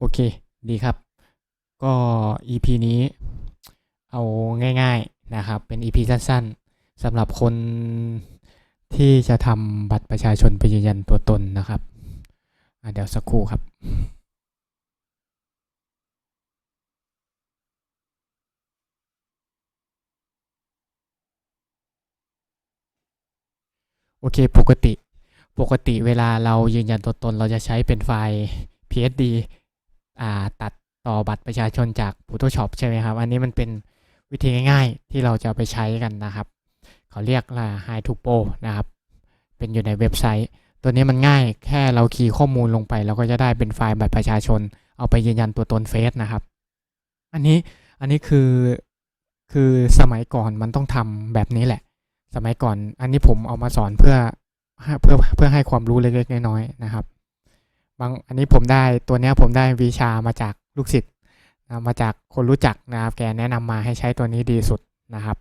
โอเค ดีครับ ก็ EP นี้เอาง่ายๆนะครับ เป็น EP สั้นๆสำหรับคนที่จะทำบัตรประชาชนไปยืนยันตัวตนนะครับเดี๋ยวสักครู่ครับโอเค ปกติ ปกติเวลาเรายืนยันตัวตน เราจะใช้เป็นไฟล์ PSD ตัดต่อบัตรประชาชนจาก Photoshop ใช่ไหมครับ อันนี้มันเป็นวิธีง่ายๆ ที่เราจะไปใช้กันนะครับ เขาเรียกว่า High to Pro นะครับ เป็นอยู่ในเว็บไซต์ ตัวนี้มันง่ายแค่เราคีย์ข้อมูลลงไป เราก็จะได้เป็นไฟล์บัตรประชาชน เอาไปยืนยันตัวตนเฟซนะครับ อันนี้อันนี้คือคือสมัยก่อนมันต้องทำแบบนี้แหละ สมัยก่อนอันนี้ผมเอามาสอนเพื่อเพื่อเพื่อให้ความรู้เล็กๆน้อยๆนะครับ บางอันนี้ผมได้ตัวนี้ผมได้วิชามาจากลูกศิษย์นะมาจากคนรู้จักนะครับแกแนะนำมาให้ใช้ตัวนี้ดีสุดนะครับ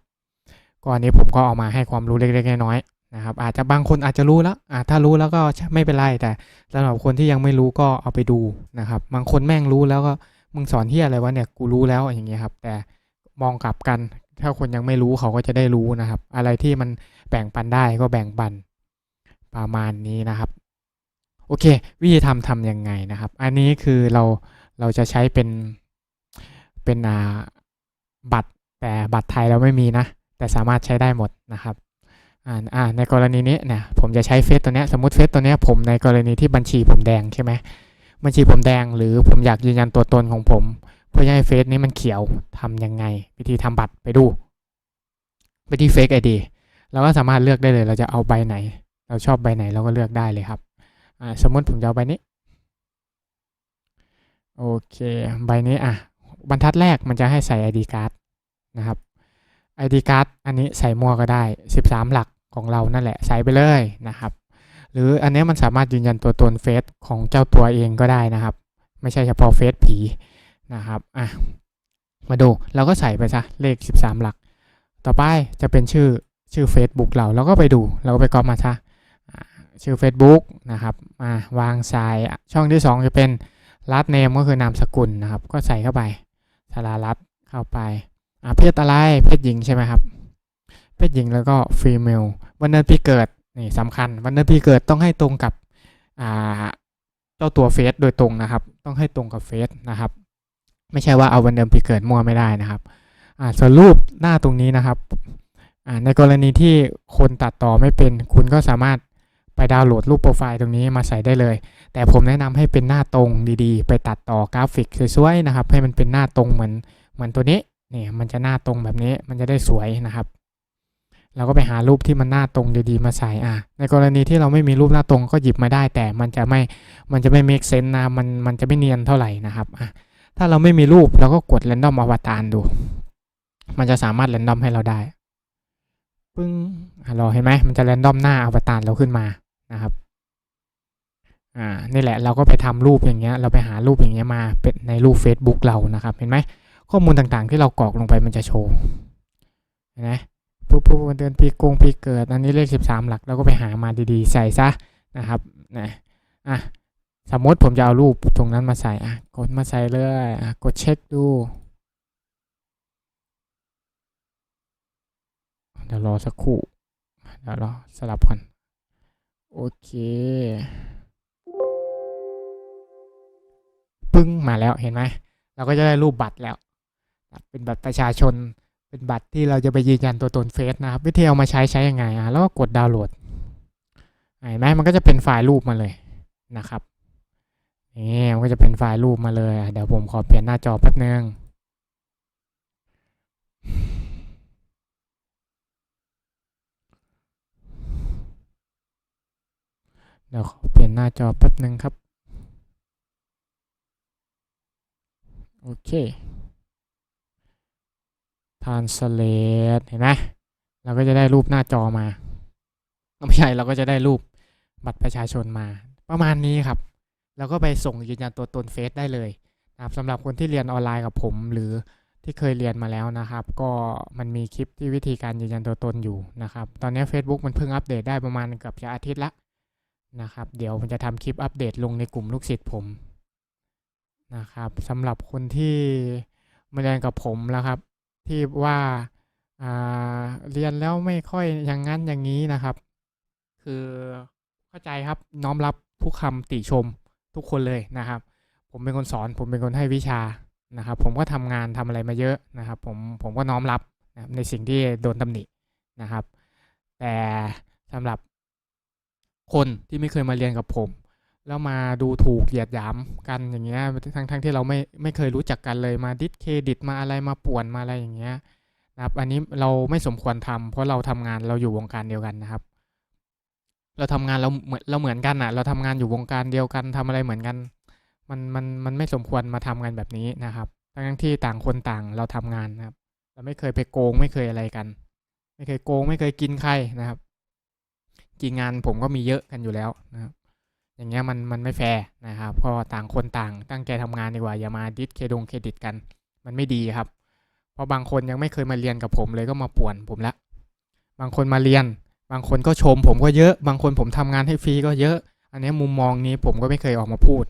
ก็อันนี้ผมก็เอามาให้ความรู้เล็กๆน้อยๆนะครับ อาจจะบางคนอาจจะรู้แล้วอ่าถ้ารู้แล้วก็ไม่เป็นไรแต่สำหรับคนที่ยังไม่รู้ก็เอาไปดูนะครับ บางคนแม่งรู้แล้วก็มึงสอนที่อะไรวะเนี่ยกูรู้แล้วอย่างเงี้ยครับ แต่มองกลับกัน ถ้าคนยังไม่รู้เขาก็จะได้รู้นะครับ อะไรที่มันแบ่งปันได้ก็แบ่งปันประมาณนี้นะครับ โอเค วิธีทำทำยังไงนะครับ อันนี้คือเราเราจะใช้เป็นเป็นอ่าบัตรแต่บัตรไทยเราไม่มีนะ แต่สามารถใช้ได้หมดนะครับอ่าอ่าในกรณีนี้เนี่ยผมจะใช้เฟซตัวนี้สมมติเฟซตัวนี้ผมในกรณีที่บัญชีผมแดงใช่ไหมบัญชีผมแดงหรือผมอยากยืนยันตัวตนของผม เพื่อให้เฟซนี้มันเขียวทำยังไง วิธีทำบัตรไปดู ไปที่ Fake ID เราก็สามารถเลือกได้เลย เราจะเอาใบไหน เราชอบใบไหนเราก็เลือกได้เลยครับ อ่าสมมติผมจะเอาใบนี้ โอเค ใบนี้อะบรรทัดแรกมันจะให้ใส่ ID card นะครับ ID card อันนี้ใส่มั่วก็ได้ 13 หลักของเรานั่นแหละใส่ไปเลยนะครับ หรืออันนี้มันสามารถยืนยันตัวตนเฟซของเจ้าตัวเองก็ได้นะครับ ไม่ใช่เฉพาะเฟซผีนะครับอะมาดูเราก็ใส่ไปซะเลข 13 หลัก ต่อไปจะเป็นชื่อชื่อ Facebook เราเราก็ไปดู เราก็ไปก๊อปมาซะ ชื่อ Facebook นะครับมาวางสายช่องที่ 2 จะเป็นรัดเนมก็คือนามสกุลนะครับ ก็ใส่เข้าไปสารารัดเข้าไปเพศอะไรเพศหญิงใช่ไหมครับ เพศหญิงแล้วก็ฟีเมลวันเดือนปีเกิดนี่สำคัญ วันเดือนปีเกิดต้องให้ตรงกับเจ้าตัวเฟซโดยตรงนะครับ ต้องให้ตรงกับเฟซนะครับ ไม่ใช่ว่าเอาวันเดือนปีเกิดมั่วไม่ได้นะครับส่วนรูปหน้าตรงนี้นะครับในกรณีที่คนตัดต่อไม่เป็น คุณก็สามารถ ไปดาวน์โหลดรูปโปรไฟล์ตรงนี้มาใส่ได้เลย แต่ผมแนะนำให้เป็นหน้าตรงดีๆ ไปตัดต่อกราฟิกสวยๆนะครับ ให้มันเป็นหน้าตรงเหมือนเหมือนตัวนี้นี่มันจะหน้าตรงแบบนี้มันจะได้สวยนะครับเราก็ไปหารูปที่มันหน้าตรงดีๆมาใส่อะในกรณีที่เราไม่มีรูปหน้าตรงก็หยิบมาได้ แต่มันจะไม่มันจะไม่ make sense นะมันมันจะไม่เนียนเท่าไหร่นะครับอะถ้าเราไม่มีรูปเราก็กด random avatar ดู มันจะสามารถ random ให้เราได้ปึ้งรอเห็นไหมมันจะ random หน้าอวตารเราขึ้นมา นะครับอ่านี่แหละเราก็ไปทำรูปอย่างเงี้ยเราไปหารูปอย่างเงี้ยมาเป็นในรูป Facebook เรานะครับเห็นไหมข้อมูลต่างๆที่เรากรอกลงไปมันจะโชว์เห็นไหมปุ๊บปุ๊บวันเดือนปีกงปีเกิดอันนี้เลข 13 หลักเราก็ไปหามาดีๆ ใส่ซะนะครับนะอะสมมติผมจะเอารูปตรงนั้นมาใส่อะกดมาใส่เลยอะกดเช็คดูเดี๋ยวรอสักครู่เดี๋ยวรอสลับก่อน โอเคปึ้งมาแล้วเห็นไหมเราก็จะได้รูปบัตรแล้ว เป็นบัตรประชาชน เป็นบัตรที่เราจะไปยืนยันตัวตนเฟซนะครับ วิธีเอามาใช้ใช้ยังไงอะแล้วก็กดดาวน์โหลดเห็นไหมมันก็จะเป็นไฟล์รูปมาเลยนะครับนี่มันก็จะเป็นไฟล์รูปมาเลย เดี๋ยวผมขอเปลี่ยนหน้าจอแป๊บนึง เดี๋ยวขอเปลี่ยนหน้าจอแป๊บหนึ่งครับ โอเค translate เห็นไหมเราก็จะได้รูปหน้าจอมาไม่ใช่เราก็จะได้รูปบัตรประชาชนมา ประมาณนี้ครับเราก็ไปส่งยืนยันตัวตนเฟซได้เลยนะครับสำหรับคนที่เรียนออนไลน์กับผม หรือที่เคยเรียนมาแล้วนะครับ ก็มันมีคลิปที่วิธีการยืนยันตัวตนอยู่นะครับ ตอนนี้ Facebook มันเพิ่งอัปเดตได้ประมาณเกือบจะอาทิตย์ละ นะครับ เดี๋ยวผมจะทำคลิปอัปเดตลงในกลุ่มลูกศิษย์ผมนะครับสำหรับคนที่มาเรียนกับผมแล้วครับ ที่ว่าอ่าเรียนแล้วไม่ค่อยอย่างนั้นอย่างนี้นะครับ คือเข้าใจครับน้อมรับทุกคำติชมทุกคนเลยนะครับ ผมเป็นคนสอน ผมเป็นคนให้วิชานะครับ ผมก็ทำงานทำอะไรมาเยอะนะครับ ผมผมก็น้อมรับนะครับในสิ่งที่โดนตำหนินะครับ แต่สำหรับ คนที่ไม่เคยมาเรียนกับผม แล้วมาดูถูกเหยียดหยามกันอย่างเงี้ยทั้งทั้งที่เราไม่ไม่เคยรู้จักกันเลยมาดิสเครดิตมาอะไรมาป่วนมาอะไรอย่างเงี้ยนะครับอันนี้เราไม่สมควรทำเพราะเราทำงานเราอยู่วงการเดียวกันนะครับ เราทำงานเราเหมือนเราเหมือนกันอะ เราทำงานอยู่วงการเดียวกันทำอะไรเหมือนกัน มันมันมันไม่สมควรมาทำกันแบบนี้นะครับทั้งที่ต่างคนต่างเราทำงานนะครับ เราไม่เคยไปโกงไม่เคยอะไรกัน ไม่เคยโกงไม่เคยกินใครนะครับ จริงงานผมก็มีเยอะกันอยู่แล้วนะครับอย่างเงี้ยมันมันไม่แฟร์นะครับก็ต่างคนต่างตั้งใจทำงานดีกว่าอย่ามาดิสเครดงเครดิตกัน มันไม่ดีครับ เพราะบางคนยังไม่เคยมาเรียนกับผมเลยก็มาป่วนผมละ บางคนมาเรียน บางคนก็ชมผมก็เยอะ บางคนผมทำงานให้ฟรีก็เยอะ อันนี้มุมมองนี้ผมก็ไม่เคยออกมาพูด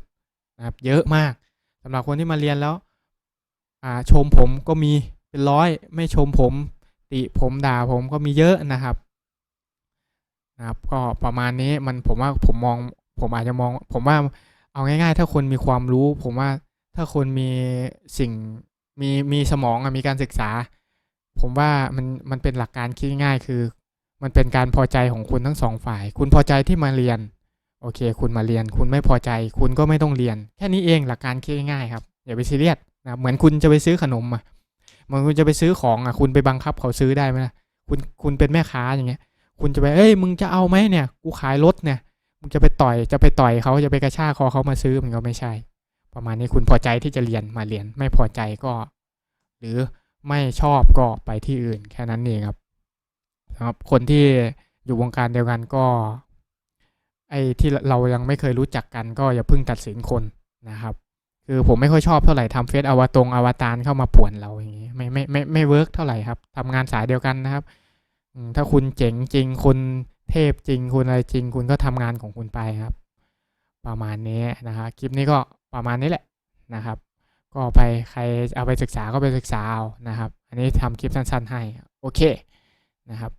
นะครับ เยอะมากสำหรับคนที่มาเรียนแล้วอ่าชมผมก็มีเป็นร้อย ไม่ชมผม ติผมด่าผมก็มีเยอะนะครับ นะครับก็ประมาณนี้มันผมว่าผมมองผมอาจจะมอง ผมว่าเอาง่ายๆ ถ้าคนมีความรู้ ผมว่าถ้าคนมีสิ่งมีมีสมองมีการศึกษา ผมว่ามันมันเป็นหลักการคิดง่ายคือ มันเป็นการพอใจของคุณทั้งสองฝ่าย คุณพอใจที่มาเรียน โอเค คุณมาเรียน คุณไม่พอใจ คุณก็ไม่ต้องเรียน แค่นี้เองหลักการคิดง่ายครับอย่าไปซีเรียสนะเหมือนคุณจะไปซื้อขนมอะเหมือนคุณจะไปซื้อของอะคุณไปบังคับเขาซื้อได้ไหมล่ะคุณคุณเป็นแม่ค้าอย่างเงี้ย คุณจะไปเอ้ยมึงจะเอาไหมเนี่ยกูขายรถเนี่ยมึงจะไปต่อยจะไปต่อยเขาจะไปกระชากคอเขามาซื้อมันก็ไม่ใช่ ประมาณนี้คุณพอใจที่จะเรียนมาเรียนไม่พอใจก็ หรือไม่ชอบก็ไปที่อื่นแค่นั้นเองครับสำหรับคนที่อยู่วงการเดียวกันก็ ไอ้ที่เรายังไม่เคยรู้จักกันก็อย่าเพิ่งตัดสินคนนะครับ คือผมไม่ค่อยชอบเท่าไหร่ทำเฟซอวตรงอวตารเข้ามาป่วนเราอย่างนี้ไม่ไม่ไม่ไม่เวิร์กเท่าไหร่ครับทำงานสายเดียวกันนะครับ ถ้าคุณเจ๋งจริง คุณเทพจริง คุณอะไรจริง คุณก็ทำงานของคุณไปครับ ประมาณนี้นะครับคลิปนี้ก็ประมาณนี้แหละนะครับ ก็ไปใครเอาไปศึกษาก็ไปศึกษาเอานะครับ อันนี้ทำคลิปสั้นๆให้ โอเคนะครับ